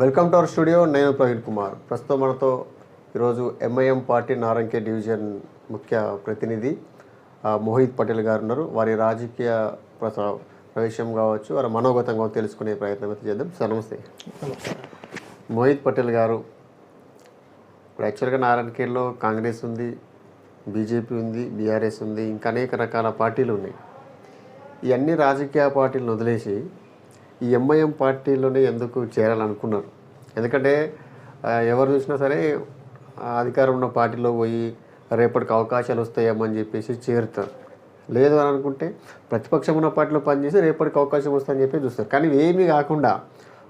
Welcome to our studio. నేను ప్రవీణ్ కుమార్. ప్రస్తుతం మనతో ఈరోజు ఎంఐఎం పార్టీ నారంకే డివిజన్ ముఖ్య ప్రతినిధి మోహిత్ పటేల్ గారు ఉన్నారు. వారి రాజకీయ ప్రవేశం కావచ్చు వారి మనోగతం కావచ్చు తెలుసుకునే ప్రయత్నం అయితే చేద్దాం. సార్ నమస్తే. మోహిత్ పటేల్ గారు ఇప్పుడు యాక్చువల్గా నారాయణఖేడ్లో కాంగ్రెస్ ఉంది బీజేపీ ఉంది బీఆర్ఎస్ ఉంది ఇంకా అనేక రకాల పార్టీలు ఉన్నాయి. ఈ అన్ని రాజకీయ పార్టీలను వదిలేసి ఈ ఎంఐఎం పార్టీలోనే ఎందుకు చేరాలనుకున్నారు? ఎందుకంటే ఎవరు చూసినా సరే అధికారం ఉన్న పార్టీలో పోయి రేపటికి అవకాశాలు వస్తాయేమో అని చెప్పేసి చేరుతారు. లేదు అని అనుకుంటే ప్రతిపక్షం ఉన్న పార్టీలో పనిచేసి రేపటికి అవకాశం వస్తుందని చెప్పి చూస్తారు. కానీ ఏమీ కాకుండా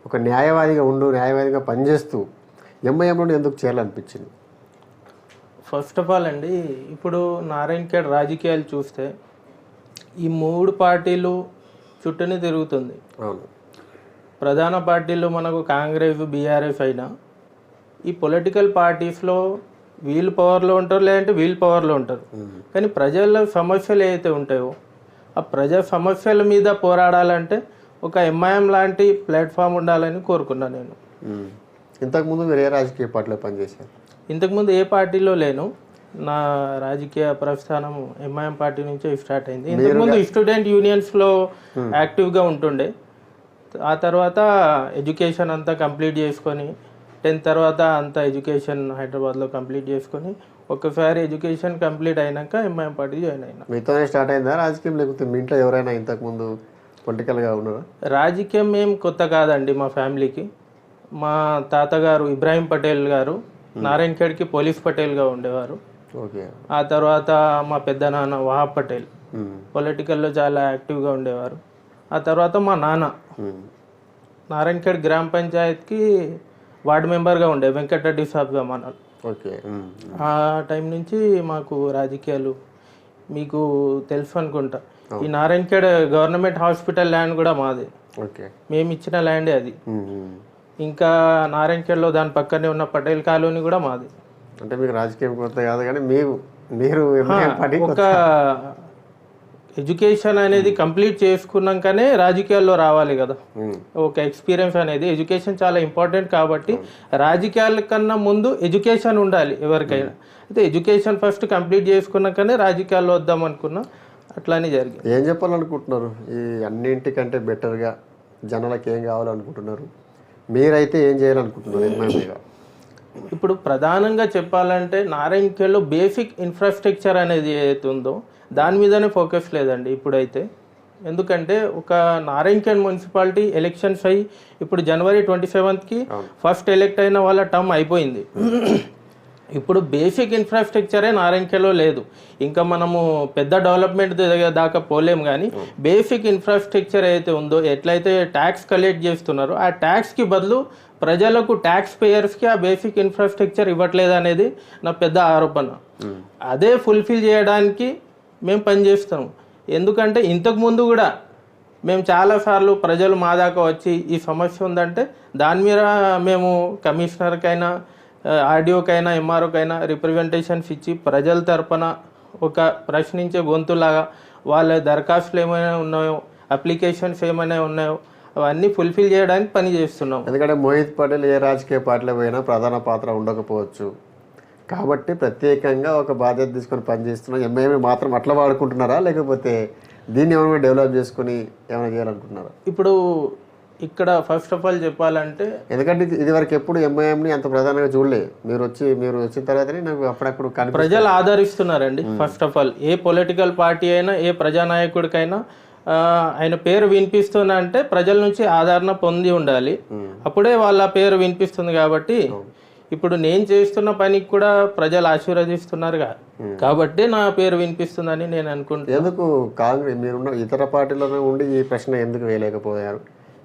ఒక న్యాయవాదిగా ఉండు న్యాయవాదిగా పనిచేస్తూ ఎంఐఎంలో ఎందుకు చేరాలనిపించింది? ఫస్ట్ ఆఫ్ ఆల్ అండి ఇప్పుడు నారాయణ ఖేడ్ రాజకీయాలు చూస్తే ఈ మూడు పార్టీలు చుట్టూనే తిరుగుతుంది. అవును. ప్రధాన పార్టీలు మనకు కాంగ్రెస్ బీఆర్ఎస్ అయినా ఈ పొలిటికల్ పార్టీస్లో వీళ్ళు పవర్లో ఉంటారు లేదంటే వీళ్ళు పవర్లో ఉంటారు. కానీ ప్రజల సమస్యలు ఏవైతే ఉంటాయో ఆ ప్రజా సమస్యల మీద పోరాడాలంటే ఒక ఎంఐఎం లాంటి ప్లాట్ఫామ్ ఉండాలని కోరుకున్నాను నేను. ఇంతకుముందు మీరు ఏ రాజకీయ పార్టీలో పనిచేశారు? ఇంతకుముందు ఏ పార్టీలో లేను. నా రాజకీయ ప్రస్థానం ఎంఐఎం పార్టీ నుంచే స్టార్ట్ అయింది. ఇంతకుముందు స్టూడెంట్ యూనియన్స్లో యాక్టివ్గా ఉంటుండే. ఆ తర్వాత ఎడ్యుకేషన్ అంతా కంప్లీట్ చేసుకొని టెన్త్ తర్వాత అంతా ఎడ్యుకేషన్ హైదరాబాద్లో కంప్లీట్ చేసుకొని ఒక్కసారి ఎడ్యుకేషన్ కంప్లీట్ అయినాక ఎంఐఎం పార్టీ జాయిన్ అయినా. మీతోనే స్టార్ట్ అయిందా రాజకీయం? లేకపోతే మీ ఇంట్లో ఎవరైనా ఇంతకుముందు పొలిటికల్గా ఉన్నారా? రాజకీయం ఏం కొత్త కాదండి మా ఫ్యామిలీకి. మా తాతగారు ఇబ్రాహీం పటేల్ గారు నారాయణ ఖేడ్కి పోలీస్ పటేల్గా ఉండేవారు. ఓకే. ఆ తర్వాత మా పెద్ద నాన్న వహాబ్ పటేల్. పొలిటికల్లో చాలా యాక్టివ్గా ఉండేవారు. ఆ తర్వాత మా నాన్న. నారాయణఖేడ్ గ్రామ పంచాయత్కి వార్డు మెంబర్గా ఉండే వెంకటరెడ్డి సాబ్గా మన ఓకే. ఆ టైం నుంచి మాకు రాజకీయాలు మీకు తెలుసు అనుకుంటా. ఈ నారాయణఖేడ్ గవర్నమెంట్ హాస్పిటల్ ల్యాండ్ కూడా మాదే. ఓకే. మేము ఇచ్చిన ల్యాండే అది. ఇంకా నారాయణఖేడ్లో దాని పక్కనే ఉన్న పటేల్ కాలనీ కూడా మాది. అంటే మీకు రాజకీయం కొత్త కాదు కానీ మీరు మీరు ఒక ఎడ్యుకేషన్ అనేది కంప్లీట్ చేసుకున్నాకనే రాజకీయాల్లో రావాలి కదా. ఉమ్. ఒక ఎక్స్పీరియన్స్ అనేది ఎడ్యుకేషన్ చాలా ఇంపార్టెంట్ కాబట్టి రాజకీయాల కన్నా ముందు ఎడ్యుకేషన్ ఉండాలి ఎవరికైనా. అయితే ఎడ్యుకేషన్ ఫస్ట్ కంప్లీట్ చేసుకున్నాకనే రాజకీయాల్లో వద్దాం అనుకున్నా అట్లానే జరిగింది. ఏం చెప్పాలనుకుంటున్నారు? ఈ అన్నింటికంటే బెటర్గా జనాలకు ఏం కావాలనుకుంటున్నారు? మీరైతే ఏం చేయాలనుకుంటున్నారు ఎంఐఎంగా ఇప్పుడు ప్రధానంగా చెప్పాలంటే నారాయణఖేడ్లో బేసిక్ ఇన్ఫ్రాస్ట్రక్చర్ అనేది ఏదైతే ఉందో దాని మీదనే ఫోకస్ లేదండి ఇప్పుడైతే. ఎందుకంటే ఒక నారాయణఖేడ్ మున్సిపాలిటీ ఎలక్షన్స్ అయ్యి ఇప్పుడు జనవరి ట్వంటీ సెవెంత్కి ఫస్ట్ ఎలక్ట్ అయిన వాళ్ళ టర్మ్ అయిపోయింది. ఇప్పుడు బేసిక్ ఇన్ఫ్రాస్ట్రక్చరే నారాయణఖేడ్లో లేదు. ఇంకా మనము పెద్ద డెవలప్మెంట్ దగ్గర దాకా పోలేం కానీ బేసిక్ ఇన్ఫ్రాస్ట్రక్చర్ అయితే ఉందో ఎట్లయితే ట్యాక్స్ కలెక్ట్ చేస్తున్నారో ఆ ట్యాక్స్కి బదులు ప్రజలకు ట్యాక్స్ పేయర్స్కి ఆ బేసిక్ ఇన్ఫ్రాస్ట్రక్చర్ ఇవ్వట్లేదు అనేది నా పెద్ద ఆరోపణ. అదే ఫుల్ఫిల్ చేయడానికి మేము పనిచేస్తాం ఎందుకంటే ఇంతకుముందు కూడా మేము చాలాసార్లు ప్రజలు మా దాకా వచ్చి ఈ సమస్య ఉందంటే దాని మీద మేము కమిషనర్కైనా ఆర్డీఓకైనా ఎంఆర్ఓకైనా రిప్రజెంటేషన్స్ ఇచ్చి ప్రజల తరపున ఒక ప్రశ్నించే గొంతులాగా వాళ్ళ దరఖాస్తులు ఏమైనా ఉన్నాయో అప్లికేషన్స్ ఏమైనా ఉన్నాయో అవన్నీ ఫుల్ఫిల్ చేయడానికి పని చేస్తున్నాం. ఎందుకంటే మోహిత్ పటేల్ ఏ రాజకీయ పార్టీలో పోయినా ప్రధాన పాత్ర ఉండకపోవచ్చు. కాబట్టి ప్రత్యేకంగా ఒక బాధ్యత తీసుకొని పనిచేస్తున్నాం ఎంఐఎం మాత్రం అట్లా వాడుకుంటున్నారా? లేకపోతే దీన్ని ఏమైనా డెవలప్ చేసుకొని ఏమైనా చేయాలనుకుంటున్నారా? ఇప్పుడు ఇక్కడ ఫస్ట్ ఆఫ్ ఆల్ చెప్పాలంటే ఎందుకంటే ఇది- ఇదివరకు ఎప్పుడు ఎంఐఎంని అంత ప్రధానంగా చూడలే. మీరు వచ్చి మీరు వచ్చిన తర్వాతనే నాకు అప్పుడప్పుడు కనిపి ప్రజలు ఆదరిస్తున్నారండి ఫస్ట్ ఆఫ్ ఆల్ ఏ పొలిటికల్ పార్టీ అయినా ఏ ప్రజానాయకుడికైనా ఆయన పేరు వినిపిస్తున్నా అంటే ప్రజల నుంచి ఆదరణ పొంది ఉండాలి. అప్పుడే వాళ్ళ పేరు వినిపిస్తుంది కాబట్టి ఇప్పుడు నేను చేస్తున్న పనికి కూడా ప్రజలు ఆశీర్వదిస్తున్నారు కదా కాబట్టి నా పేరు వినిపిస్తుందని నేను అనుకుంటున్నాను ఎందుకు కాంగ్రెస్ మీరున్న ఇతర పార్టీలోనే ఉండి ఈ ప్రశ్న ఎందుకు వేయలేకపోయారు?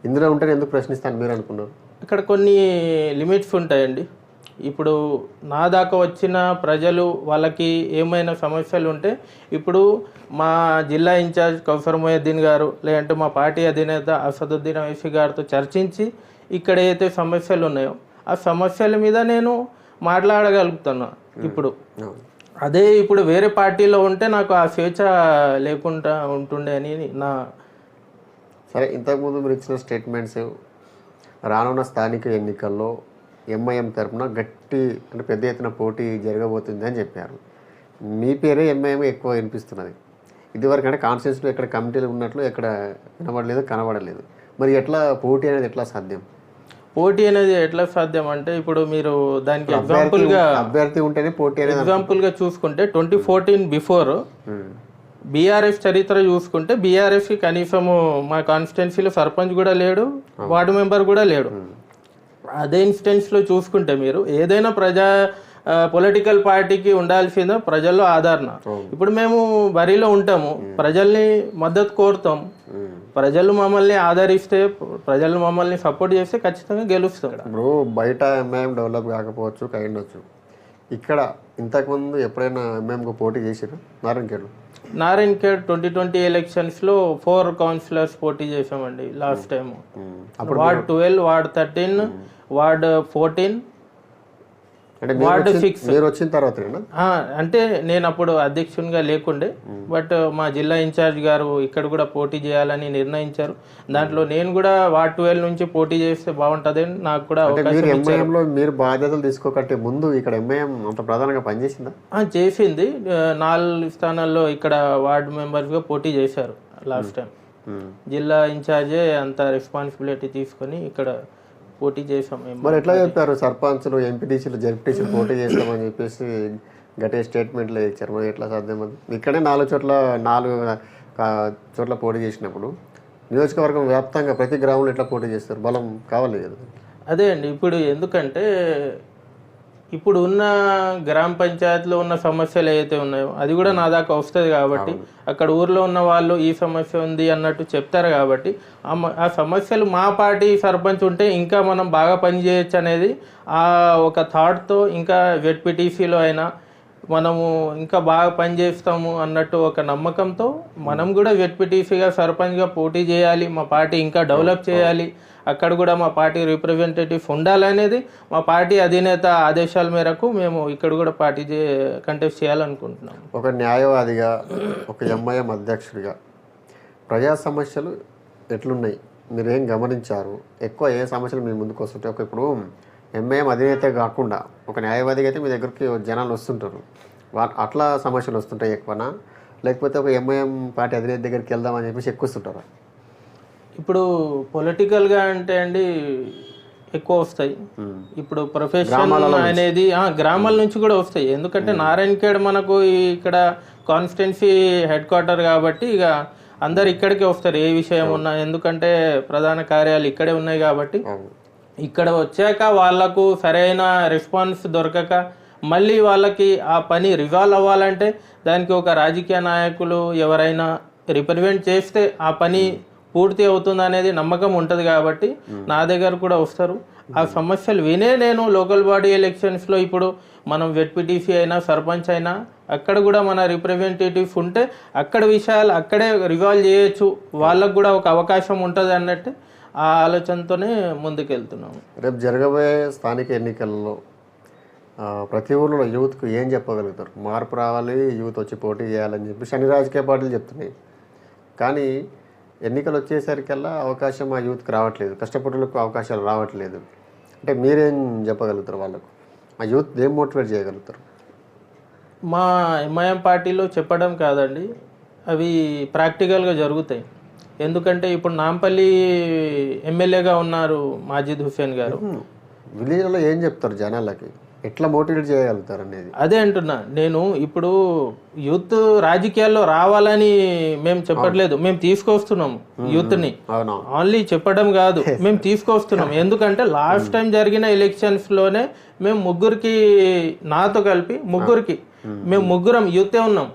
ఇందులో ఉంటే ఎందుకు ప్రశ్నిస్తాను మీరు అనుకున్నారు? ఇక్కడ కొన్ని లిమిట్స్ ఉంటాయండి. ఇప్పుడు నా దాకా వచ్చిన ప్రజలు వాళ్ళకి ఏమైనా సమస్యలు ఉంటే ఇప్పుడు మా జిల్లా ఇన్ఛార్జ్ కౌసర్ మొహద్దీన్ గారు లేదంటే మా పార్టీ అధినేత అసదుద్దీన్ అవైసీ గారితో చర్చించి ఇక్కడ ఏదైతే సమస్యలు ఉన్నాయో ఆ సమస్యల మీద నేను మాట్లాడగలుగుతున్నా ఇప్పుడు. అదే ఇప్పుడు వేరే పార్టీలో ఉంటే నాకు ఆ స్వేచ్ఛ లేకుండా ఉంటుండే అని నా సరే ఇంతకుముందు మీరు ఇచ్చిన స్టేట్మెంట్స్ రానున్న స్థానిక ఎన్నికల్లో ఎంఐఎం తరపున గట్టి అంటే పెద్ద ఎత్తున పోటీ జరగబోతుంది అని చెప్పారు. మీ పేరే ఎంఐఎం ఎక్కువ వినిపిస్తున్నది. ఇదివరకు అంటే కాన్స్టిట్యూన్సీలో ఎక్కడ కమిటీలు ఉన్నట్లు ఎక్కడ వినబడలేదు కనబడలేదు. మరి ఎట్లా పోటీ అనేది ఎట్లా సాధ్యం? పోటీ అనేది ఎట్లా సాధ్యం అంటే ఇప్పుడు మీరు దానికి ఎగ్జాంపుల్గా అభ్యర్థి ఉంటేనే పోటీ ఎగ్జాంపుల్గా చూసుకుంటే ట్వంటీ ఫోర్టీన్ బిఫోర్. బీఆర్ఎస్ చరిత్ర చూసుకుంటే బీఆర్ఎస్కి కనీసము మా కాన్స్టిట్యున్సీలో సర్పంచ్ కూడా లేడు వార్డు మెంబర్ కూడా లేడు. అదే ఇన్స్టెన్స్లో చూసుకుంటే మీరు ఏదైనా ప్రజా పొలిటికల్ పార్టీకి ఉండాల్సిందో ప్రజల్లో ఆదరణ. ఇప్పుడు మేము బరిలో ఉంటాము ప్రజల్ని మద్దతు కోరుతాం. ఉమ్. ప్రజలు మమ్మల్ని ఆదరిస్తే ప్రజలు మమ్మల్ని సపోర్ట్ చేస్తే ఖచ్చితంగా గెలుస్తాం. ఇప్పుడు బయట ఎంఐఎం డెవలప్ కాకపోవచ్చు కైండొచ్చు ఇక్కడ ఇంతకుముందు ఎప్పుడైనా ఎంఐఎంకు పోటీ చేసారు నారాయణఖేడ్ నారాయణ్ ఖేడ్ ట్వంటీ ట్వంటీ ఎలక్షన్స్లో ఫోర్ కౌన్సిలర్స్ పోటీ చేసామండి last time ward twelve ward thirteen ward fourteen అంటే వార్డ్ సిక్స్ మీరు వచ్చిన తర్వాత అంటే నేను అప్పుడు అధ్యక్షునిగా లేకుండే బట్ మా జిల్లా ఇన్ఛార్జ్ గారు ఇక్కడ కూడా పోటీ చేయాలని నిర్ణయించారు. దాంట్లో నేను కూడా వార్డ్ ట్వెల్వ్ నుంచి పోటీ చేస్తే బాగుంటుంది నాకు కూడా మీరు బాధ్యతలు తీసుకోకంటే ముందు ఇక్కడ ఎంఐఎం అంత ప్రధానంగా పనిచేసిందా? చేసింది. నాలుగు స్థానాల్లో ఇక్కడ వార్డు మెంబర్స్గా పోటీ చేశారు లాస్ట్ టైం. జిల్లా ఇన్ఛార్జే అంత రెస్పాన్సిబిలిటీ తీసుకొని ఇక్కడ పోటీ చేసాం మేము. మరి ఎట్లా చెప్పారు? సర్పంచ్లు ఎంపీటీసీలు జెడ్పీటీసీలు పోటీ చేస్తామని చెప్పేసి గట్టిగా స్టేట్మెంట్లో ఇచ్చారు. మరి ఎట్లా సాధ్యం? అది ఇక్కడే నాలుగు చోట్ల నాలుగు చోట్ల పోటీ చేసినప్పుడు నియోజకవర్గం వ్యాప్తంగా ప్రతి గ్రామంలో ఎట్లా పోటీ చేస్తారు? బలం కావాలి కదా. అదే అండి. ఇప్పుడు ఎందుకంటే ఇప్పుడు ఉన్న గ్రామ పంచాయతీలో ఉన్న సమస్యలు ఏవైతే ఉన్నాయో అది కూడా నా దాకా వస్తుంది కాబట్టి అక్కడ ఊర్లో ఉన్న వాళ్ళు ఈ సమస్య ఉంది అన్నట్టు చెప్తారు కాబట్టి ఆ సమస్యలు మా పార్టీ సర్పంచ్ ఉంటే ఇంకా మనం బాగా పనిచేయచ్చు అనేది ఆ ఒక థాట్తో ఇంకా జెడ్పీటీసీలో అయినా మనము ఇంకా బాగా పని చేస్తాము అన్నట్టు ఒక నమ్మకంతో మనం కూడా జెడ్పీటీసీగా సర్పంచ్గా పోటీ చేయాలి మా పార్టీ ఇంకా డెవలప్ చేయాలి అక్కడ కూడా మా పార్టీ రిప్రజెంటేటివ్ ఉండాలనేది మా పార్టీ అధినేత ఆదేశాల మేరకు మేము ఇక్కడ కూడా పార్టీ చే కంటెస్ట్ చేయాలనుకుంటున్నాం. ఒక న్యాయవాదిగా ఒక ఎంఐఎం అధ్యక్షుడిగా ప్రజా సమస్యలు ఎట్లున్నాయి? మీరేం గమనించారు? ఎక్కువ ఏ సమస్యలు మీ ముందుకు వస్తుంటాయి? ఒక ఇప్పుడు ఎంఐఎం అధినేత కాకుండా ఒక న్యాయవాదిగా అయితే మీ దగ్గరికి జనాలు వస్తుంటారు. అట్లా సమస్యలు వస్తుంటాయి ఎక్కువనా లేకపోతే ఒక ఎంఐఎం పార్టీ అధినేత దగ్గరికి వెళ్దామని చెప్పేసి ఎక్కువ వస్తుంటారా? ఇప్పుడు పొలిటికల్గా అంటే అండి ఎక్కువ వస్తాయి. ఇప్పుడు ప్రొఫెషన్ అనేది గ్రామాల నుంచి కూడా వస్తాయి. ఎందుకంటే నారాయణఖేడ్ మనకు ఈ- ఇక్కడ కాన్స్టిట్యున్సీ హెడ్ క్వార్టర్ కాబట్టి ఇక అందరు ఇక్కడికే వస్తారు. ఏ విషయం ఉన్నా ఎందుకంటే ప్రధాన కార్యాలు ఇక్కడే ఉన్నాయి కాబట్టి. ఇక్కడ వచ్చాక వాళ్ళకు సరైన రెస్పాన్స్ దొరకక మళ్ళీ వాళ్ళకి ఆ పని రిజాల్వ్ అవ్వాలంటే దానికి ఒక రాజకీయ నాయకులు ఎవరైనా రిప్రజెంట్ చేస్తే ఆ పని పూర్తి అవుతుంది అనేది నమ్మకం ఉంటుంది కాబట్టి నా దగ్గర కూడా వస్తారు. ఆ సమస్యలు వినే నేను లోకల్ బాడీ ఎలక్షన్స్లో ఇప్పుడు మనం జెడ్పీటీసీ అయినా సర్పంచ్ అయినా అక్కడ కూడా మన రిప్రజెంటేటివ్స్ ఉంటే అక్కడ విషయాలు అక్కడే రిజాల్వ్ చేయొచ్చు. వాళ్ళకు కూడా ఒక అవకాశం ఉంటుంది అన్నట్టు ఆ ఆలోచనతోనే ముందుకెళ్తున్నాము. రేపు జరగబోయే స్థానిక ఎన్నికల్లో ప్రతి ఊర్లో యూత్కు ఏం చెప్పగలుగుతారు? మార్పు రావాలి యూత్ వచ్చి పోటీ చేయాలని చెప్పి అన్ని రాజకీయ పార్టీలు చెప్తున్నాయి. కానీ ఎన్నికలు వచ్చేసరికల్లా అవకాశం ఆ యూత్కి రావట్లేదు. కష్టపడులకు అవకాశాలు రావట్లేదు. అంటే మీరేం చెప్పగలుగుతారు వాళ్ళకు? ఆ యూత్ ఏం మోటివేట్ చేయగలుగుతారు? మా ఎంఐఎం పార్టీలో చెప్పడం కాదండి. అవి ప్రాక్టికల్గా జరుగుతాయి. ఎందుకంటే ఇప్పుడు నాంపల్లి ఎమ్మెల్యేగా ఉన్నారు మాజిద్ హుసేన్ గారు. విలేజ్లో ఏం చెప్తారు జనాలకి? ఎట్లా మోటివేట్ చేయగలుగుతారు అనేది? అదే అంటున్నా. నేను ఇప్పుడు యూత్ రాజకీయాల్లో రావాలని మేము చెప్పట్లేదు. మేము తీసుకొస్తున్నాం యూత్ని. అవునా ఓన్లీ చెప్పడం కాదు. మేము తీసుకొస్తున్నాం. ఎందుకంటే లాస్ట్ టైం జరిగిన ఎలక్షన్స్లోనే మేము ముగ్గురికి నాతో కలిపి ముగ్గురికి మేము. ముగ్గురం యూతే ఉన్నాం.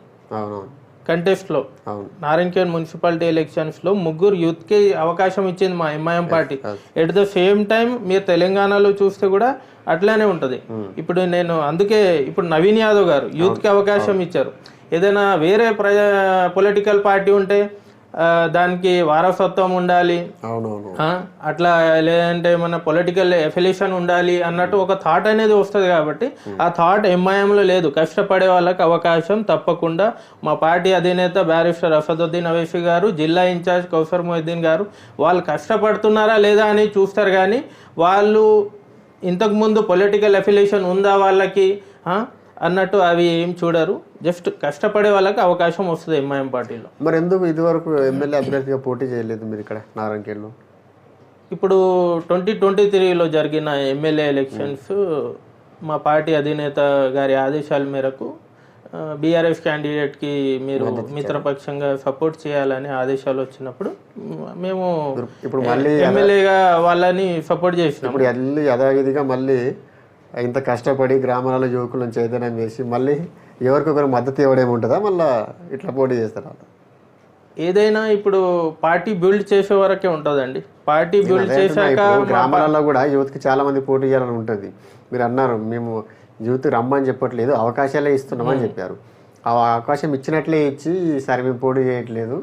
అవునవును కంటెస్ట్లో అవును. నారాయణఖేడ్ మున్సిపాలిటీ ఎలక్షన్స్లో ముగ్గురు యూత్కి అవకాశం ఇచ్చింది మా MIM party. At the same time మీరు తెలంగాణలో చూస్తే కూడా అట్లానే ఉంటది. ఇప్పుడు నేను అందుకే ఇప్పుడు నవీన్ యాదవ్ గారు యూత్కి అవకాశం ఇచ్చారు. ఏదైనా వేరే ప్రజా పొలిటికల్ పార్టీ ఉంటే దానికి వారసత్వం ఉండాలి. అట్లా లేదంటే మన పొలిటికల్ ఎఫిలియేషన్ ఉండాలి అన్నట్టు ఒక థాట్ అనేది వస్తుంది కాబట్టి ఆ థాట్ ఎంఐఎంలో లేదు. కష్టపడే వాళ్ళకి అవకాశం తప్పకుండా మా పార్టీ అధినేత బ్యారిస్టర్ అసదుద్దీన్ అవైసి గారు జిల్లా ఇన్ఛార్జ్ కౌసర్ మొహిద్దీన్ గారు వాళ్ళు కష్టపడుతున్నారా లేదా అని చూస్తారు కానీ వాళ్ళు ఇంతకుముందు పొలిటికల్ అఫిలియేషన్ ఉందా వాళ్ళకి అన్నట్టు అవి ఏం చూడరు. జస్ట్ కష్టపడే వాళ్ళకి అవకాశం వస్తుంది ఎంఐఎం పార్టీలో. మరి ఎందుకు ఇదివరకు ఎమ్మెల్యే అభ్యర్థిగా పోటీ చేయలేదు మీరు ఇక్కడ నారాయణఖేడ్లో? ఇప్పుడు ట్వంటీ ట్వంటీ త్రీలో జరిగిన ఎమ్మెల్యే ఎలక్షన్స్ మా పార్టీ అధినేత గారి ఆదేశాల మేరకు బీఆర్ఎస్ క్యాండిడేట్కి మీరు మిత్రపక్షంగా సపోర్ట్ చేయాలని ఆదేశాలు వచ్చినప్పుడు మేము ఇప్పుడు మళ్ళీ ఎమ్మెల్యేగా వాళ్ళని సపోర్ట్ చేసినాం. ఇప్పుడు మళ్ళీ యథావిధిగా మళ్ళీ ఇంత కష్టపడి గ్రామాలలో యువకులను చైతన్యం చేసి మళ్ళీ ఎవరికొకరు మద్దతు ఇవ్వడం ఉంటుందా? మళ్ళీ ఇట్లా పోటీ చేస్తారా? ఏదైనా ఇప్పుడు పార్టీ బిల్డ్ చేసే వరకే ఉంటుందండి. పార్టీ బిల్డ్ చేశాక ఇప్పుడు గ్రామాలలో కూడా యూత్కి చాలా మంది పోటీ చేయాలని ఉంటుంది. మీరు అన్నారు మేము యూత్ రమ్మని చెప్పట్లేదు అవకాశాలే ఇస్తున్నామని చెప్పారు. ఆ అవకాశం ఇచ్చినట్లే ఇచ్చి ఈసారి మేము పోటీ చేయట్లేదు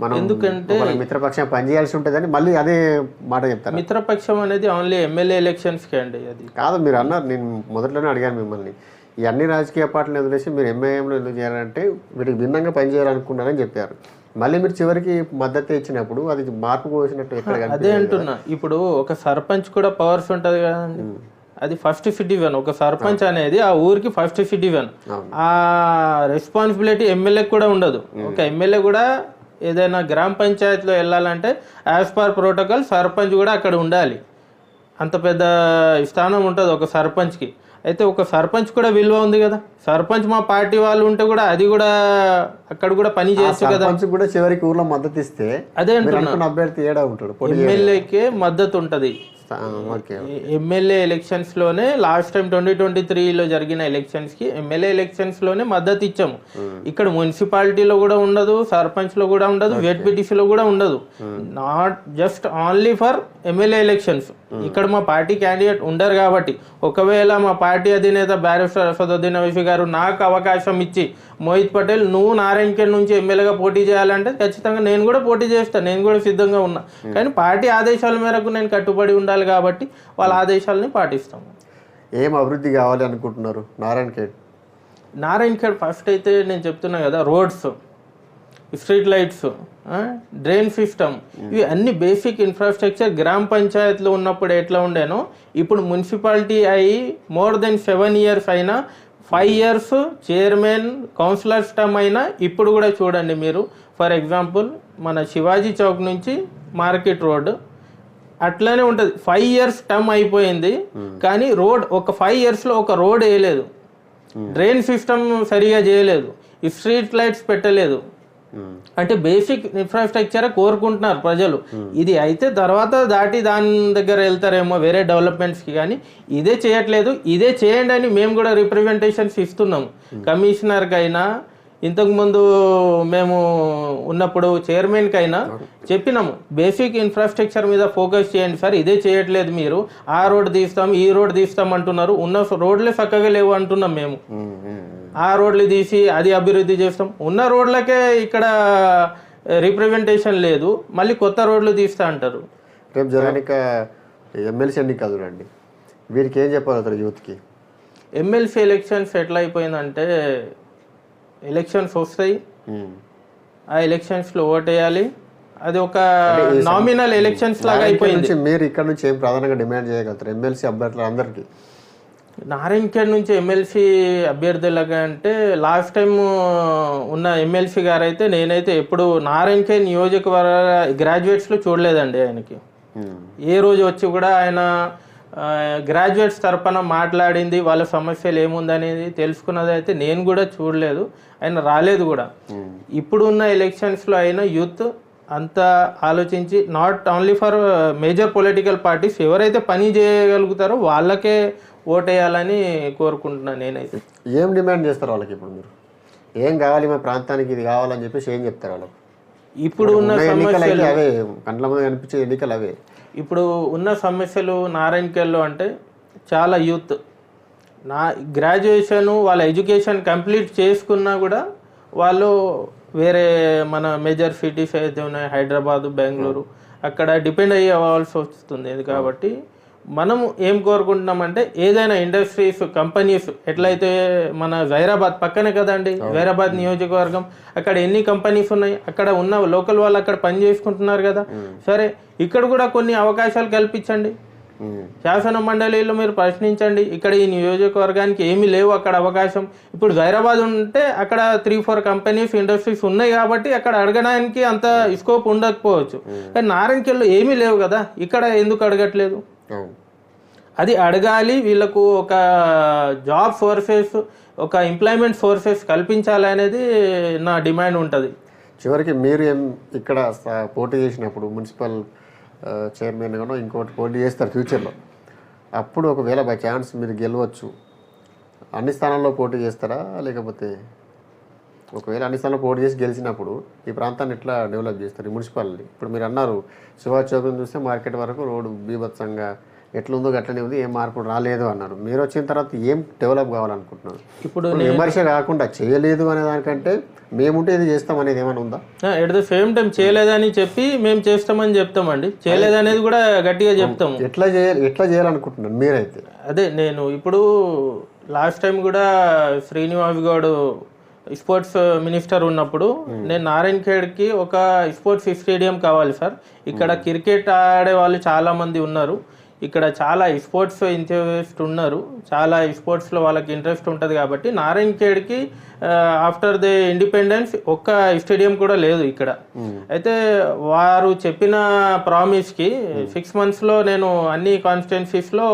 మనం ఎందుకంటే మిత్రపక్షం పనిచేయాల్సి ఉంటుందని మళ్ళీ అదే మాట చెప్తారు. మిత్రపక్షం అనేది ఓన్లీ ఎమ్మెల్యే ఎలక్షన్స్కి అండి అది. కాదు మీరు అన్నారు నేను మొదట్లోనే అడిగాను మిమ్మల్ని. ఈ అన్ని రాజకీయ పార్టీలు వదిలేసి మీరు ఎంఐఎంలో ఎందుకు చేయాలంటే వీటికి భిన్నంగా పనిచేయాలనుకున్నారని చెప్పారు. మళ్ళీ మీరు చివరికి మద్దతు ఇచ్చినప్పుడు అది మార్పు కోసినట్టు ఎక్కడ అదే. అంటున్నా. ఇప్పుడు ఒక సర్పంచ్ కూడా పవర్స్ ఉంటది కదండి. అది ఫస్ట్ సిటిజన్ ఒక సర్పంచ్ అనేది ఆ ఊరికి ఫస్ట్ సిటిజన్. ఆ రెస్పాన్సిబిలిటీ ఎమ్మెల్యేకి కూడా ఉండదు. ఒక ఎమ్మెల్యే కూడా ఏదైనా గ్రామ పంచాయతీలో వెళ్ళాలంటే యాజ్ పర్ ప్రోటోకాల్ సర్పంచ్ కూడా అక్కడ ఉండాలి. అంత పెద్ద స్థానం ఉంటుంది ఒక సర్పంచ్కి. అయితే ఒక సర్పంచ్ కూడా విలువ ఉంది కదా. సర్పంచ్ మా పార్టీ వాళ్ళు ఉంటే కూడా అది కూడా అక్కడ కూడా పని చేయొచ్చు కదా. కూడా చివరికి ఊర్లో మద్దతు ఇస్తే అదే అభ్యర్థి ఏడా ఉంటాడు? ఎమ్మెల్యేకే మద్దతు ఉంటుంది. ఓకే ఎమ్మెల్యే ఎలక్షన్స్లోనే లాస్ట్ టైం ట్వంటీ ట్వంటీ త్రీలో జరిగిన ఎలక్షన్స్కి ఎమ్మెల్యే ఎలక్షన్స్లోనే మద్దతు ఇచ్చాము. ఇక్కడ మున్సిపాలిటీలో కూడా ఉండదు సర్పంచ్లో కూడా ఉండదు వెట్లో కూడా ఉండదు. Not just only for MLA elections ఇక్కడ మా పార్టీ క్యాండిడేట్ ఉండరు కాబట్టి. ఒకవేళ మా పార్టీ అధినేత బ్యారిస్టర్ అసదుద్దీన్ అవైసి గారు నాకు అవకాశం ఇచ్చి మోహిత్ పటేల్ నువ్వు నారాయణఖేడ్ నుంచి ఎమ్మెల్యేగా పోటీ చేయాలంటే ఖచ్చితంగా నేను కూడా పోటీ చేస్తాను నేను కూడా సిద్ధంగా ఉన్నా. కానీ పార్టీ ఆదేశాల మేరకు నేను కట్టుబడి ఉండాలి కాబట్టి వాళ్ళ ఆదేశాలని పాటిస్తాము ఏం అభివృద్ధి కావాలి అనుకుంటున్నారు? నారాయణ ఖేడ్. నారాయణఖేడ్ ఫస్ట్ అయితే నేను చెప్తున్నా కదా roads street lights drain system ఇవి అన్ని బేసిక్ ఇన్ఫ్రాస్ట్రక్చర్ గ్రామ పంచాయతీలో ఉన్నప్పుడు ఎట్లా ఉండేనో ఇప్పుడు మున్సిపాలిటీ అయ్యి మోర్ దెన్ సెవెన్ ఇయర్స్ అయినా five years chairman councillors term అయినా ఇప్పుడు కూడా చూడండి మీరు. ఫర్ ఎగ్జాంపుల్ మన శివాజీ చౌక్ నుంచి మార్కెట్ రోడ్ అట్లానే ఉంటుంది. ఫైవ్ ఇయర్స్ టర్మ్ అయిపోయింది. కానీ రోడ్ ఒక ఫైవ్ ఇయర్స్లో ఒక రోడ్ వేయలేదు. డ్రైన్ సిస్టమ్ సరిగా చేయలేదు. ఈ స్ట్రీట్ లైట్స్ పెట్టలేదు. అంటే బేసిక్ ఇన్ఫ్రాస్ట్రక్చర్ కోరుకుంటున్నారు ప్రజలు. ఇది అయితే తర్వాత దాటి దాని దగ్గర వెళ్తారేమో వేరే డెవలప్మెంట్స్కి కానీ ఇదే చేయట్లేదు. ఇదే చేయండి అని మేము కూడా రిప్రజెంటేషన్స్ ఇస్తున్నాము కమిషనర్కి అయినా ఇంతకుముందు మేము ఉన్నప్పుడు చైర్మన్కి అయినా చెప్పినాము బేసిక్ ఇన్ఫ్రాస్ట్రక్చర్ మీద ఫోకస్ చేయండి సార్ ఇదే చేయట్లేదు మీరు. ఆ రోడ్ తీస్తాం ఈ రోడ్ తీస్తాం అంటున్నారు. ఉన్న రోడ్లే చక్కగా లేవు అంటున్నాం మేము. ఆ రోడ్లు తీసి అది అభివృద్ధి చేస్తాం. ఉన్న రోడ్లకే ఇక్కడ రిప్రజెంటేషన్ లేదు. మళ్ళీ కొత్త రోడ్లు తీస్తా అంటారు. రేపు జరగనిక ఎమ్మెల్సీ ఎన్నిక చూడండి. వీరికి ఏం చెప్పగలుగుతారు యూత్కి? ఎమ్మెల్సీ ఎలక్షన్స్ ఎట్లా అయిపోయిందంటే ఎలక్షన్స్ వస్తాయి. ఆ ఎలక్షన్స్లో ఓటేయాలి అది ఒక నామినల్ ఎలక్షన్స్ లాగా అయిపోయింది. మీరు ఇక్కడ నుంచి ఏం ప్రధానంగా డిమాండ్ చేయగలుగుతారు? ఎమ్మెల్సీ అభ్యర్థులు అందరికీ నారాయణఖేడ్ నుంచి ఎమ్మెల్సీ అభ్యర్థులుగా అంటే లాస్ట్ టైం ఉన్న ఎమ్మెల్సీ గారు అయితే నేనైతే ఎప్పుడు నారాయణఖేడ్ నియోజకవర్గ గ్రాడ్యుయేట్స్లో చూడలేదండి ఆయనకి. ఏ రోజు వచ్చి కూడా ఆయన గ్రాడ్యుయేట్స్ తరపున మాట్లాడింది వాళ్ళ సమస్యలు ఏముందనేది తెలుసుకున్నది అయితే నేను కూడా చూడలేదు ఆయన రాలేదు కూడా. ఇప్పుడు ఉన్న ఎలక్షన్స్లో అయినా యూత్ అంతా ఆలోచించి not only for major political parties ఎవరైతే పని చేయగలుగుతారో వాళ్ళకే ఓటేయాలని కోరుకుంటున్నాను నేనైతే. ఏం డిమాండ్ చేస్తారు వాళ్ళకి ఇప్పుడు మీరు? ఏం కావాలి మా ప్రాంతానికి ఇది కావాలని చెప్పేసి ఏం చెప్తారు వాళ్ళకి? ఇప్పుడు ఉన్న సమస్యలు అవే కండ్ల ముందు కనిపించే ఎన్నికలు అవే. ఇప్పుడు ఉన్న సమస్యలు నారాయణకేళ్ళు అంటే చాలా యూత్. నా గ్రాడ్యుయేషన్ వాళ్ళ ఎడ్యుకేషన్ కంప్లీట్ చేసుకున్నా కూడా వాళ్ళు వేరే మన మేజర్ సిటీస్ అయితే ఉన్నాయి హైదరాబాదు బెంగళూరు అక్కడ డిపెండ్ అయ్యేవాల్సి వస్తుంది. కాబట్టి మనం ఏం కోరుకుంటున్నామంటే ఏదైనా ఇండస్ట్రీస్ కంపెనీస్ ఎట్లయితే మన జైరాబాద్ పక్కనే కదండి జైరాబాద్ నియోజకవర్గం అక్కడ ఎన్ని కంపెనీస్ ఉన్నాయి అక్కడ ఉన్న లోకల్ వాళ్ళు అక్కడ పని చేసుకుంటున్నారు కదా. సరే ఇక్కడ కూడా కొన్ని అవకాశాలు కల్పించండి. శాసన మండలిలో మీరు ప్రశ్నించండి ఇక్కడ ఈ నియోజకవర్గానికి ఏమీ లేవు అక్కడ అవకాశం. ఇప్పుడు హైదరాబాద్ ఉంటే అక్కడ త్రీ ఫోర్ కంపెనీస్ ఇండస్ట్రీస్ ఉన్నాయి కాబట్టి అక్కడ అడగడానికి అంత స్కోప్ ఉండకపోవచ్చు. కానీ నారాయణకెళ్ళు ఏమీ లేవు కదా ఇక్కడ ఎందుకు అడగట్లేదు? అది అడగాలి వీళ్ళకు ఒక జాబ్ సోర్సెస్ ఒక ఎంప్లాయ్మెంట్ సోర్సెస్ కల్పించాలి అనేది నా డిమాండ్ ఉంటుంది. చివరికి మీరు ఏం ఇక్కడ స- పోటీ చేసినప్పుడు మున్సిపల్ ఆ, చైర్మన్ ఇంకోటి పోటీ చేస్తారు ఫ్యూచర్లో. అప్పుడు ఒకవేళ బై ఛాన్స్ మీరు గెలవచ్చు. అన్ని స్థానాల్లో పోటీ చేస్తారా? లేకపోతే ఒకవేళ అన్ని స్థానాల్లో పోటీ చేసి గెలిచినప్పుడు ఈ ప్రాంతాన్ని ఎట్లా డెవలప్ చేస్తారు మున్సిపాలిటీ? ఇప్పుడు మీరు అన్నారు శివాజీ చౌకం చూస్తే మార్కెట్ వరకు రోడ్డు బీభత్సంగా ఎట్లుందో గట్లనే ఉంది ఏం మార్పు రాలేదు అన్నారు. మీరు వచ్చిన తర్వాత ఏం డెవలప్ కావాలనుకుంటున్నారు? ఇప్పుడు విమర్శ కాకుండా చేయలేదు అనే దానికంటే మేముంటే ఇది చేస్తాం అనేది ఏమైనా ఉందా? ఎట్ ద సేమ్ టైం చేయలేదని చెప్పి మేము చేస్తామని చెప్తామండి. చేయలేదనేది కూడా గట్టిగా చెప్తాము. ఎట్లా చేయాలి ఎట్లా చేయాలనుకుంటున్నారు మీరైతే? అదే నేను ఇప్పుడు లాస్ట్ టైం కూడా శ్రీనివాస్ గౌడ్ స్పోర్ట్స్ మినిస్టర్ ఉన్నప్పుడు నేను నారాయణ ఖేడ్కి ఒక స్పోర్ట్స్ స్టేడియం కావాలి సార్. ఇక్కడ క్రికెట్ ఆడే వాళ్ళు చాలా మంది ఉన్నారు. ఇక్కడ చాలా స్పోర్ట్స్ ఇంట్రెస్ట్ ఉన్నారు. చాలా స్పోర్ట్స్లో వాళ్ళకి ఇంట్రెస్ట్ ఉంటుంది కాబట్టి నారాయణ ఖేడ్కి ఆఫ్టర్ ది ఇండిపెండెన్స్ ఒక్క స్టేడియం కూడా లేదు ఇక్కడ. అయితే వారు చెప్పిన ప్రామిస్కి సిక్స్ మంత్స్లో నేను అన్ని కాన్స్టిట్యున్సీస్లో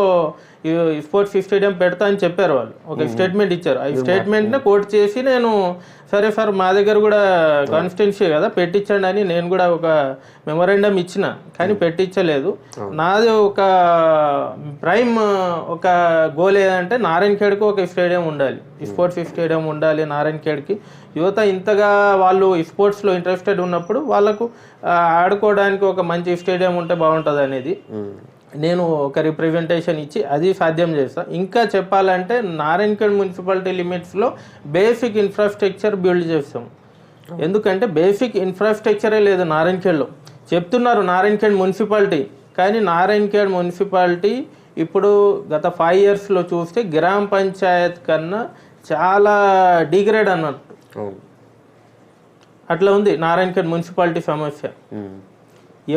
స్పోర్ట్స్ స్టేడియం పెడతా అని చెప్పారు వాళ్ళు. ఒక స్టేట్మెంట్ ఇచ్చారు. ఆ స్టేట్మెంట్ని కోట్ చేసి నేను సరే సార్ మా దగ్గర కూడా కాన్స్టిట్యున్సీ కదా పెట్టించండి అని నేను కూడా ఒక మెమోరాండం ఇచ్చిన. కానీ పెట్టించలేదు. నాది ఒక ప్రైమ్ ఒక గోల్ ఏదంటే నారాయణ ఖేడ్కి ఒక స్టేడియం ఉండాలి. స్పోర్ట్స్ స్టేడియం ఉండాలి నారాయణ ఖేడ్కి యువత ఇంతగా వాళ్ళు స్పోర్ట్స్లో ఇంట్రెస్టెడ్ ఉన్నప్పుడు వాళ్ళకు ఆడుకోవడానికి ఒక మంచి స్టేడియం ఉంటే బాగుంటుంది అనేది నేను ఒక రిప్రజెంటేషన్ ఇచ్చి అది సాధ్యం చేస్తా. ఇంకా చెప్పాలంటే నారాయణఖేడ్ మున్సిపాలిటీ లిమిట్స్లో బేసిక్ ఇన్ఫ్రాస్ట్రక్చర్ బిల్డ్ చేస్తాం. ఎందుకంటే బేసిక్ ఇన్ఫ్రాస్ట్రక్చరే లేదు నారాయణఖేడ్లో చెప్తున్నారు నారాయణఖేడ్ మున్సిపాలిటీ. కానీ నారాయణఖేడ్ మున్సిపాలిటీ ఇప్పుడు గత ఫైవ్ ఇయర్స్లో చూస్తే గ్రామ పంచాయత్ కన్నా చాలా డిగ్రేడ్ అన్నట్టు. అట్లా ఉంది నారాయణఖేడ్ మున్సిపాలిటీ సమస్య.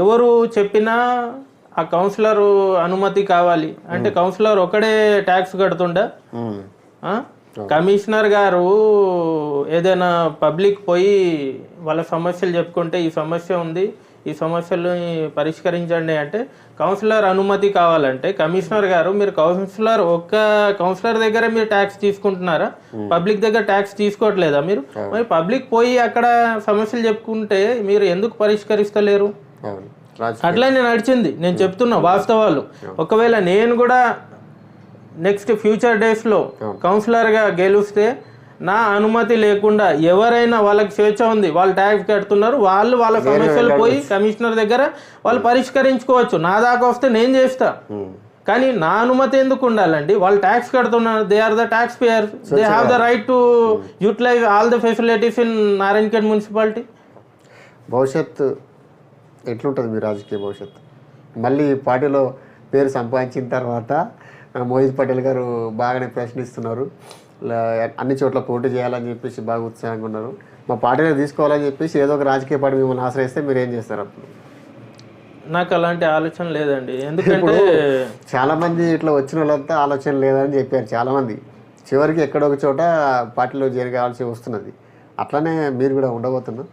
ఎవరు చెప్పినా ఆ కౌన్సిలర్ అనుమతి కావాలి. అంటే కౌన్సిలర్ ఒకడే ట్యాక్స్ కడుతుండ? కమిషనర్ గారు ఏదైనా పబ్లిక్ పోయి వాళ్ళ సమస్యలు చెప్పుకుంటే ఈ సమస్య ఉంది ఈ సమస్యలని పరిష్కరించండి అంటే కౌన్సిలర్ అనుమతి కావాలంటే కమిషనర్ గారు మీరు కౌన్సిలర్ ఒక్క కౌన్సిలర్ దగ్గర మీరు ట్యాక్స్ తీసుకుంటున్నారా? పబ్లిక్ దగ్గర ట్యాక్స్ తీసుకోవట్లేదా మీరు? మరి పబ్లిక్ పోయి అక్కడ సమస్యలు చెప్పుకుంటే మీరు ఎందుకు పరిష్కరిస్తలేరు? అట్లనే నడిచింది. నేను చెప్తున్నా వాస్తవాలు. ఒకవేళ నేను కూడా నెక్స్ట్ ఫ్యూచర్ డేస్లో కౌన్సిలర్గా గెలిస్తే నా అనుమతి లేకుండా ఎవరైనా వాళ్ళకి స్వేచ్ఛ ఉంది వాళ్ళు ట్యాక్స్ కడుతున్నారు వాళ్ళు వాళ్ళ సమస్యలు పోయి కమిషనర్ దగ్గర వాళ్ళు పరిష్కరించుకోవచ్చు. నా దాకా వస్తే నేను చేస్తా. ఉమ్. కానీ నా అనుమతి ఎందుకు ఉండాలండి? వాళ్ళు ట్యాక్స్ కడుతున్నారు. They are the tax payer they have the right to utilise all the facilities in Narayankhed municipality భవిష్యత్తు ఎట్లుంటుంది మీ రాజకీయ భవిష్యత్తు? మళ్ళీ పార్టీలో పేరు సంపాదించిన తర్వాత మోహిత్ పటేల్ గారు బాగానే ప్రశ్నిస్తున్నారు. అన్ని చోట్ల పోటీ చేయాలని చెప్పేసి బాగా ఉత్సాహంగా ఉన్నారు. మా పార్టీలో తీసుకోవాలని చెప్పేసి ఏదో ఒక రాజకీయ పార్టీ మిమ్మల్ని ఆశ్రయిస్తే మీరు ఏం చేస్తారు అప్పుడు? నాకు అలాంటి ఆలోచన లేదండి. ఎందుకంటే చాలా మంది ఇట్లా వచ్చిన వాళ్ళంతా ఆలోచన లేదని చెప్పారు చాలా మంది చివరికి ఎక్కడో ఒక చోట పార్టీలో చేరగాల్సి వస్తున్నది. అట్లనే మీరు కూడా ఉండబోతున్నారు.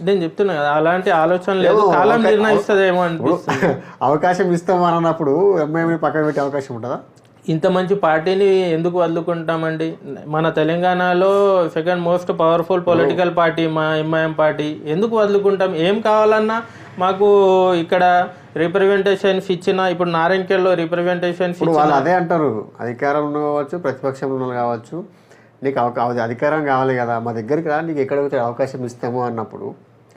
నేను చెప్తున్నా కదా అలాంటి ఆలోచన లేదు. కాలం నిర్ణయిస్తుందేమో అనిపిస్తుంది. అవకాశం ఇస్తాం అని అన్నప్పుడు ఎంఐఎం పక్కన పెట్టే అవకాశం ఉంటుందా? ఇంత మంచి పార్టీని ఎందుకు వదులుకుంటామండి? మన తెలంగాణలో second most powerful political party మా ఎంఐఎం పార్టీ. ఎందుకు వదులుకుంటాం? ఏం కావాలన్నా మాకు ఇక్కడ రిప్రజెంటేషన్స్ ఇచ్చిన ఇప్పుడు నారాయణఖేడ్లో రిప్రజెంటేషన్స్ వాళ్ళు అదే అంటారు. అధికారంలో కావచ్చు ప్రతిపక్షంలో కావచ్చు. నీకు అధికారం కావాలి కదా. మా దగ్గరికి రా నీకు ఎక్కడ అవకాశం ఇస్తాము అన్నప్పుడు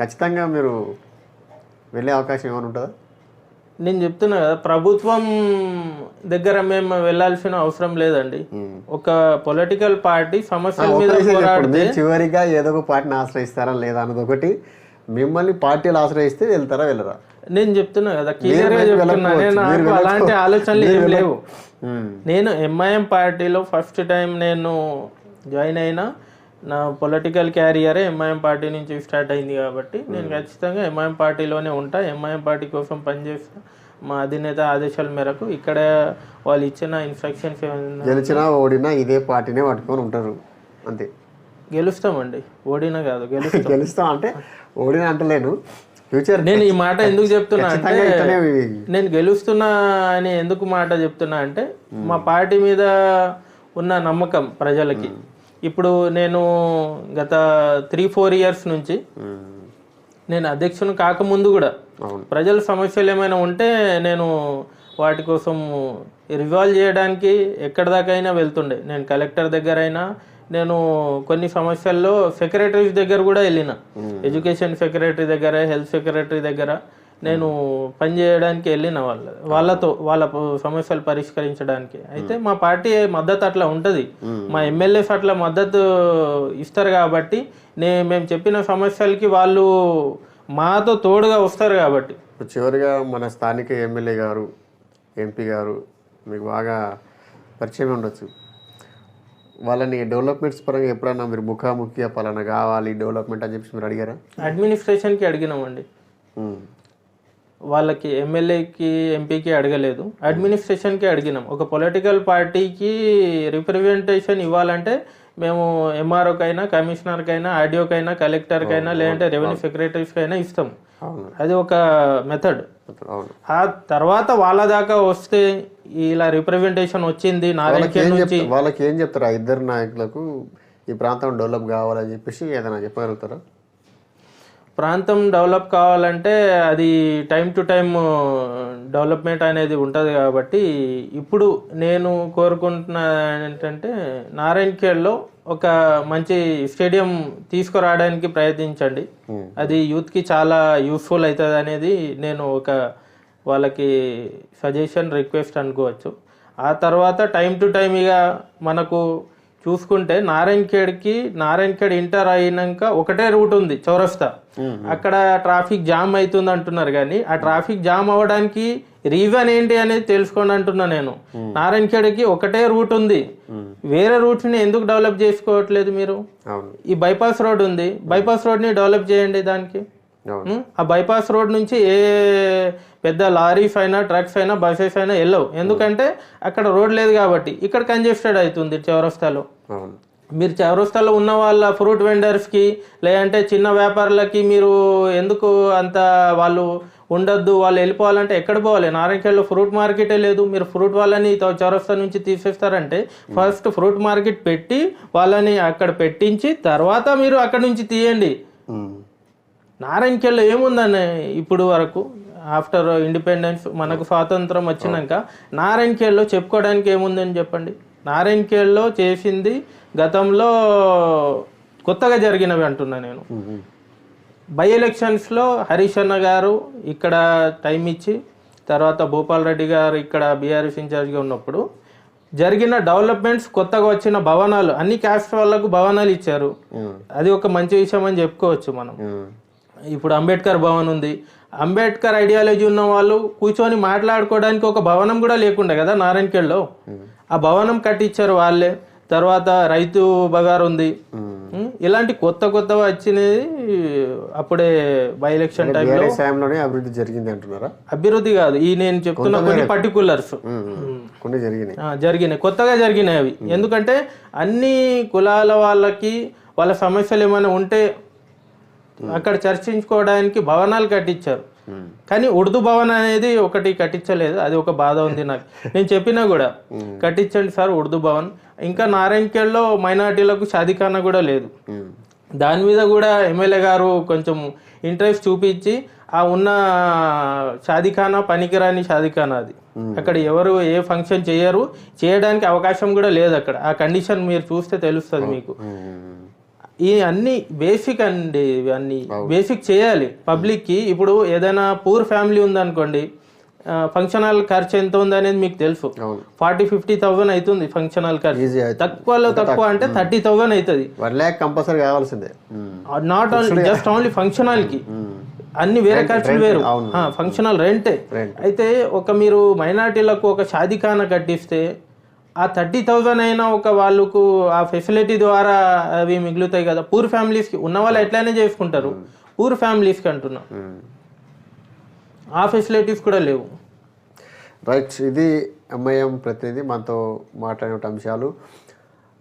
ఖచ్చితంగా మీరు వెళ్ళే అవకాశం ఏమైనా ఉంటుందా? నేను చెప్తున్నా కదా ప్రభుత్వం దగ్గర మేము వెళ్ళాల్సిన అవసరం లేదండి. ఒక పొలిటికల్ పార్టీ సమస్యల మీద. పోరాడితే మీరు చివరిగా ఏదో ఒక పార్టీని ఆశ్రయిస్తారా లేదా అన్నది ఒకటి. మిమ్మల్ని పార్టీలు ఆశ్రయిస్తే వెళ్తారా వెళ్ళరా? నేను చెప్తున్నా కదా క్లియర్గా చెప్తున్నా. నాకు అలాంటి ఆలోచనలు ఏం లేవు. నేను ఎంఐఎం పార్టీలో ఫస్ట్ టైం నేను జాయిన్ అయినా నా పొలిటికల్ క్యారియరే ఎంఐఎం పార్టీ నుంచి స్టార్ట్ అయింది కాబట్టి నేను ఖచ్చితంగా ఎంఐఎం పార్టీలోనే ఉంటా. ఎంఐఎం పార్టీ కోసం పనిచేస్తా. మా అధినేత ఆదేశాల మేరకు ఇక్కడ వాళ్ళు ఇచ్చిన ఇన్స్ట్రక్షన్స్ ఏమైనా గెలిచినా ఓడినా ఇదే పార్టీనే పట్టుకొని ఉంటారు. అంతే. గెలుస్తామండి. ఓడినా కాదు గెలుస్తాం. గెలుస్తాం అంటే ఓడినా అంటలేను. ఫ్యూచర్ నేను ఈ మాట ఎందుకు చెప్తున్నా అంటే నేను గెలుస్తున్నా అని ఎందుకు మాట చెప్తున్నా అంటే మా పార్టీ మీద ఉన్న నమ్మకం ప్రజలకి. ఇప్పుడు నేను గత త్రీ ఫోర్ ఇయర్స్ నుంచి. నేను అధ్యక్షుని కాకముందు కూడా ప్రజల సమస్యలు ఏమైనా ఉంటే నేను వాటి కోసం రివాల్వ్ చేయడానికి ఎక్కడి దాకైనా వెళ్తుండే. నేను కలెక్టర్ దగ్గర అయినా నేను కొన్ని సమస్యల్లో సెక్రటరీస్ దగ్గర కూడా వెళ్ళిన. ఎడ్యుకేషన్ సెక్రటరీ దగ్గర హెల్త్ సెక్రటరీ దగ్గర. నేను పనిచేయడానికి వెళ్ళిన వాళ్ళ వాళ్ళతో వాళ్ళ సమస్యలు పరిష్కరించడానికి. అయితే మా పార్టీ మద్దతు అట్లా ఉంటుంది. మా ఎమ్మెల్యేస్ అట్లా మద్దతు ఇస్తారు కాబట్టి నే మేము చెప్పిన సమస్యలకి వాళ్ళు మాతో తోడుగా వస్తారు కాబట్టి. ఇప్పుడు చివరిగా మన స్థానిక ఎమ్మెల్యే గారు ఎంపీ గారు మీకు బాగా పరిచయం ఉండొచ్చు. వాళ్ళని డెవలప్మెంట్స్ పరంగా ఎప్పుడన్నా మీరు ముఖాముఖిగా పలానా కావాలి డెవలప్మెంట్ అని చెప్పి మీరు అడిగారా? అడ్మినిస్ట్రేషన్కి అడిగినామండి. వాళ్ళకి ఎమ్మెల్యేకి ఎంపీకి అడగలేదు. అడ్మినిస్ట్రేషన్కి అడిగినాం. ఒక పొలిటికల్ పార్టీకి రిప్రజెంటేషన్ ఇవ్వాలంటే మేము ఎంఆర్ఓకైనా కమిషనర్కైనా ఆర్డీఓకైనా కలెక్టర్కైనా లేదంటే రెవెన్యూ సెక్రటరీస్కైనా ఇస్తాం. అది ఒక మెథడ్ ఆ తర్వాత వాళ్ళ దాకా వస్తే ఇలా రిప్రజెంటేషన్ వచ్చింది వాళ్ళకి ఏం నుంచి. చెప్తారు వాళ్ళకి ఏం చెప్తారు ఆ ఇద్దరు నాయకులకు? ఈ ప్రాంతం డెవలప్ కావాలని చెప్పేసి ఏదైనా చెప్పగలుగుతారా? ప్రాంతం డెవలప్ కావాలంటే అది టైం టు టైం డెవలప్మెంట్ అనేది ఉంటుంది కాబట్టి ఇప్పుడు నేను కోరుకుంటున్న ఏంటంటే నారాయణఖేడ్లో ఒక మంచి స్టేడియం తీసుకురావడానికి ప్రయత్నించండి. అది యూత్కి చాలా యూస్ఫుల్ అవుతుంది అనేది నేను ఒక వాళ్ళకి సజెషన్ రిక్వెస్ట్ అనుకోవచ్చు ఆ తర్వాత టైం టు టైం ఇక మనకు చూసుకుంటే నారాయణఖేడ్కి నారాయణఖేడ్ ఇంటర్ అయినాక ఒకటే రూట్ ఉంది చౌరస్తా. అక్కడ ట్రాఫిక్ జామ్ అవుతుంది అంటున్నారు కానీ ఆ ట్రాఫిక్ జామ్ అవ్వడానికి రీజన్ ఏంటి అనేది తెలుసుకోండి అంటున్నా నేను. నారాయణఖేడ్కి ఒకటే రూట్ ఉంది. వేరే రూట్స్ని ఎందుకు డెవలప్ చేసుకోవట్లేదు మీరు? ఈ బైపాస్ రోడ్ ఉంది. బైపాస్ రోడ్ని డెవలప్ చేయండి దానికి? ఆ బైపాస్ రోడ్ నుంచి ఏ పెద్ద లారీస్ అయినా ట్రక్స్ అయినా బస్సెస్ అయినా వెళ్ళవు. ఎందుకంటే అక్కడ రోడ్ లేదు కాబట్టి ఇక్కడ కంజెస్టెడ్ అవుతుంది చౌరస్తాలో. మీరు చౌరస్తాలో ఉన్న వాళ్ళ ఫ్రూట్ వెండర్స్కి లేదంటే చిన్న వ్యాపారులకి మీరు ఎందుకు అంత వాళ్ళు ఉండొద్దు వాళ్ళు వెళ్ళిపోవాలంటే ఎక్కడ పోవాలి? నారాయణఖేడ్లో ఫ్రూట్ మార్కెటే లేదు. మీరు ఫ్రూట్ వాళ్ళని చౌరస్తా నుంచి తీసేస్తారంటే ఫస్ట్ ఫ్రూట్ మార్కెట్ పెట్టి వాళ్ళని అక్కడ పెట్టించి తర్వాత మీరు అక్కడ నుంచి తీయండి. నారాయణఖేడ్లో ఏముందని ఇప్పుడు వరకు? ఆఫ్టర్ ఇండిపెండెన్స్ మనకు స్వాతంత్రం వచ్చినాక నారాయణఖేడ్లో చెప్పుకోవడానికి ఏముందని చెప్పండి? నారాయణఖేడ్లో చేసింది గతంలో కొత్తగా జరిగినవి అంటున్నా నేను. బై ఎలక్షన్స్లో హరీష్ అన్న గారు ఇక్కడ టైం ఇచ్చి తర్వాత భూపాల్ రెడ్డి గారు ఇక్కడ బీఆర్ఎస్ ఇన్ఛార్జ్గా ఉన్నప్పుడు జరిగిన డెవలప్మెంట్స్ కొత్తగా వచ్చిన భవనాలు అన్ని క్యాస్ట్ వాళ్ళకు భవనాలు ఇచ్చారు. అది ఒక మంచి విషయం అని చెప్పుకోవచ్చు మనం. ఇప్పుడు అంబేద్కర్ భవన్ ఉంది. అంబేద్కర్ ఐడియాలజీ ఉన్న వాళ్ళు కూర్చొని మాట్లాడుకోవడానికి ఒక భవనం కూడా లేకుండే కదా నారాయణఖేడ్లో? ఆ భవనం కట్టించారు వాళ్ళే. తర్వాత రైతు బజార్ ఉంది? ఇలాంటి కొత్త కొత్త వచ్చినది అప్పుడే బై ఎలక్షన్ టైంలో అభివృద్ధి జరిగింది అంటున్నారా? అభివృద్ధి కాదు. ఈ నేను చెప్తున్న కొన్ని పర్టికులర్స్. కొన్ని జరిగినాయి. జరిగినాయి. కొత్తగా జరిగినాయి అవి. ఎందుకంటే అన్ని కులాల వాళ్ళకి వాళ్ళ సమస్యలు ఏమైనా ఉంటే అక్కడ చర్చించుకోవడానికి భవనాలు కట్టించారు. కానీ ఉర్దూ భవన్ అనేది ఒకటి కట్టించలేదు. అది ఒక బాధ ఉంది నాకు. నేను చెప్పినా కూడా కట్టించండి సార్ ఉర్దూ భవన్. ఇంకా నారాయణఖేడ్లో మైనార్టీలకు షాదిఖానా కూడా లేదు. దాని మీద కూడా ఎమ్మెల్యే గారు కొంచెం ఇంట్రెస్ట్ చూపించి ఆ ఉన్న షాదిఖానా పనికిరాని షాదిఖానా అది. అక్కడ ఎవరు ఏ ఫంక్షన్ చేయరు చేయడానికి అవకాశం కూడా లేదు అక్కడ. ఆ కండిషన్ మీరు చూస్తే తెలుస్తుంది మీకు. ఈ అన్ని బేసిక్ అండి ఇవి అన్ని. బేసిక్ చేయాలి. పబ్లిక్కి ఇప్పుడు ఏదైనా పూర్ ఫ్యామిలీ ఉందనుకోండి ఫంక్షన్ హాల్ ఖర్చు ఎంత ఉంది అనేది మీకు తెలుసు. ఫార్టీ ఫిఫ్టీ థౌసండ్ అవుతుంది ఫంక్షన్ హాల్ ఖర్చు. తక్కువలో తక్కువ అంటే థర్టీ థౌసండ్ అవుతుంది. వన్ ల్యాక్ కంపల్సరీ కావాల్సిందే. Not only just only function హాల్కి. ఉమ్. అన్ని వేరే ఖర్చులు వేరు. ఫంక్షన్ హాల్ రెంటే. అయితే ఒక మీరు మైనార్టీలకు ఒక షాదీఖానా కట్టిస్తే ఆ థర్టీ థౌజండ్ అయినా ఒక వాళ్ళకు ఆ ఫెసిలిటీ ద్వారా అవి మిగులుతాయి కదా. పూర్ ఫ్యామిలీస్కి ఉన్న వాళ్ళు ఎట్లయినా చేసుకుంటారు. పూర్ ఫ్యామిలీస్కి అంటున్నా. ఉమ్. ఆ ఫెసిలిటీస్ కూడా లేవు. రైట్ ఇది ఎంఐఎం ప్రతినిధి మనతో మాట్లాడిన అంశాలు.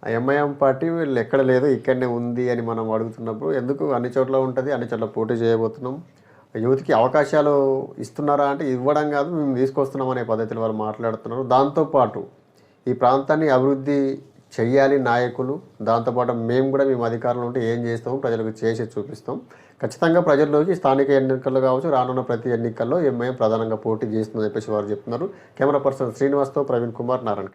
ఆ ఎంఐఎం పార్టీ వీళ్ళు ఎక్కడ లేదు ఇక్కడనే ఉంది అని మనం అడుగుతున్నప్పుడు ఎందుకు అన్ని చోట్ల ఉంటుంది అన్ని చోట్ల పోటీ చేయబోతున్నాం? యువతికి అవకాశాలు ఇస్తున్నారా అంటే ఇవ్వడం కాదు మేము తీసుకొస్తున్నాం అనే పద్ధతిలో వారు మాట్లాడుతున్నారు. దాంతోపాటు ఈ ప్రాంతాన్ని అభివృద్ధి చెయ్యాలి నాయకులు. దాంతోపాటు మేము కూడా మేము అధికారంలో ఉంటే ఏం చేస్తాము ప్రజలకు చేసి చూపిస్తాం. ఖచ్చితంగా ప్రజల్లోకి స్థానిక ఎన్నికల్లో కావచ్చు రానున్న ప్రతి ఎన్నికల్లో ఎంఐఎం ప్రధానంగా పోటీ చేస్తుందని చెప్పేసి వారు చెప్తున్నారు. కెమెరా పర్సన్ శ్రీనివాస్తో ప్రవీణ్ కుమార్ నారాయణ